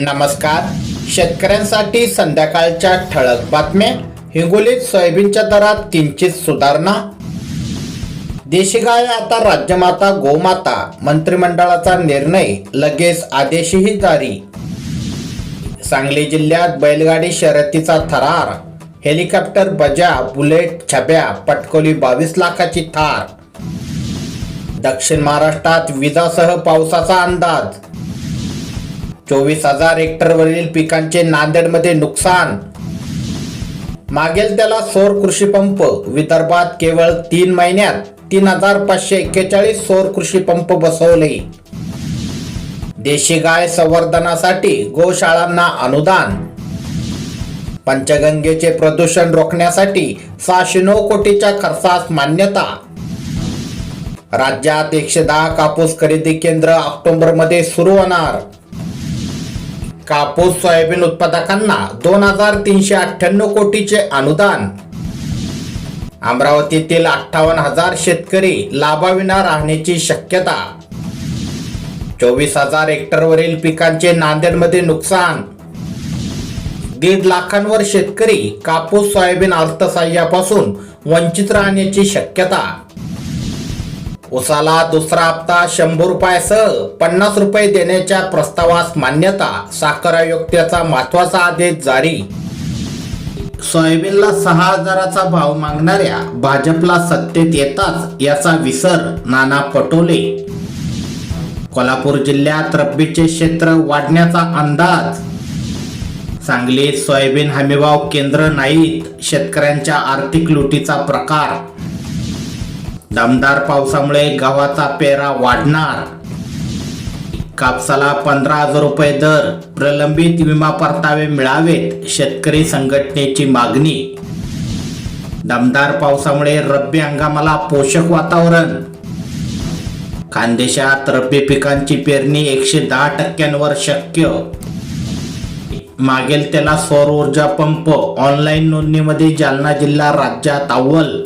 नमस्कार. शेतकऱ्यांसाठी संध्याकाळच्या ठळक बातम्या. हिंगोलीत सोयाबीनच्या दरात किंचित सुधारणा. देशी गाय आता राज्यमाता गोमाता मंत्रिमंडळाचा निर्णय लगेच आदेशही जारी. सांगली जिल्ह्यात बैलगाडी शर्यतीचा थरार. हेलिकॉप्टर बजा बुलेट छब्या पटकोली बावीस लाखाची थार. दक्षिण महाराष्ट्रात विजासह पावसाचा अंदाज. चोवीस हजार हेक्टरवरील पिकांचे नांदेडमध्ये नुकसान. मागेल त्याला सौर कृषी पंप विदर्भात केवळ तीन महिन्यात तीन हजार पाचशे एक्केचाळीस सौर कृषी पंप बसवले. देशी गाय संवर्धनासाठी गोशाळांना अनुदान. पंचगंगेचे प्रदूषण रोखण्यासाठी सहाशे नऊ कोटीच्या खर्चास मान्यता. राज्यात एकशे दहा कापूस खरेदी केंद्र ऑक्टोबरमध्ये सुरू होणार. कापूस सोयाबीन उत्पादकांना दोन हजार तीनशे अठ्ठ्याण्णव कोटीचे अनुदान. अमरावतीतील अठ्ठावन्न हजार शेतकरी लाभाविना राहण्याची शक्यता. चोवीस हजार हेक्टरवरील पिकांचे नांदेडमध्ये नुकसान. दीड लाखांवर शेतकरी कापूस सोयाबीन अर्थसहाय्यापासून वंचित राहण्याची शक्यता. उसाला दुसरा हप्ता शंभर रुपयासह पन्नास रुपये देण्याच्या प्रस्तावास मान्यता साखर आयुक्ताचा महत्त्वाचा आदेश जारी. सोयाबीनला सहा हजाराचा भाव मागणाऱ्या भाजपला सत्तेत येताच याचा विसर नाना पटोले. कोल्हापूर जिल्ह्यात रब्बीचे क्षेत्र वाढण्याचा अंदाज. सांगलीत सोयाबीन हमीभाव केंद्र नाहीत शेतकऱ्यांच्या आर्थिक लुटीचा प्रकार. दमदार पावसामुळे गव्हाचा पेरा वाढणार. कापसाला पंधरा हजार रुपये दर प्रलंबित विमा परतावे मिळावेत शेतकरी संघटनेची मागणी. दमदार पावसामुळे रब्बी हंगामाला पोषक वातावरण. खानदेशात रब्बी पिकांची पेरणी एकशे दहा टक्क्यांवर शक्य. मागेल त्याला सौर ऊर्जा पंप ऑनलाईन नोंदणीमध्ये जालना जिल्हा राज्यात अव्वल.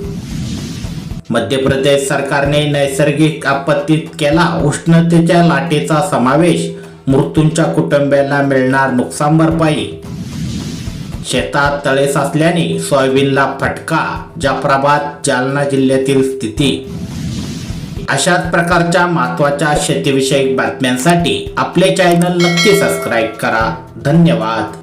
मध्य प्रदेश सरकारने नैसर्गिक आपत्तीत केला उष्णतेच्या लाटेचा समावेश मृत्यूंच्या कुटुंबियांना मिळणार नुकसान भरपाई. शेतात तळे साचल्याने सोयाबीनला फटका जाफराबाद जालना जिल्ह्यातील स्थिती. अशाच प्रकारच्या महत्त्वाच्या शेतीविषयक बातम्यांसाठी आपले चॅनल नक्की सबस्क्राईब करा. धन्यवाद.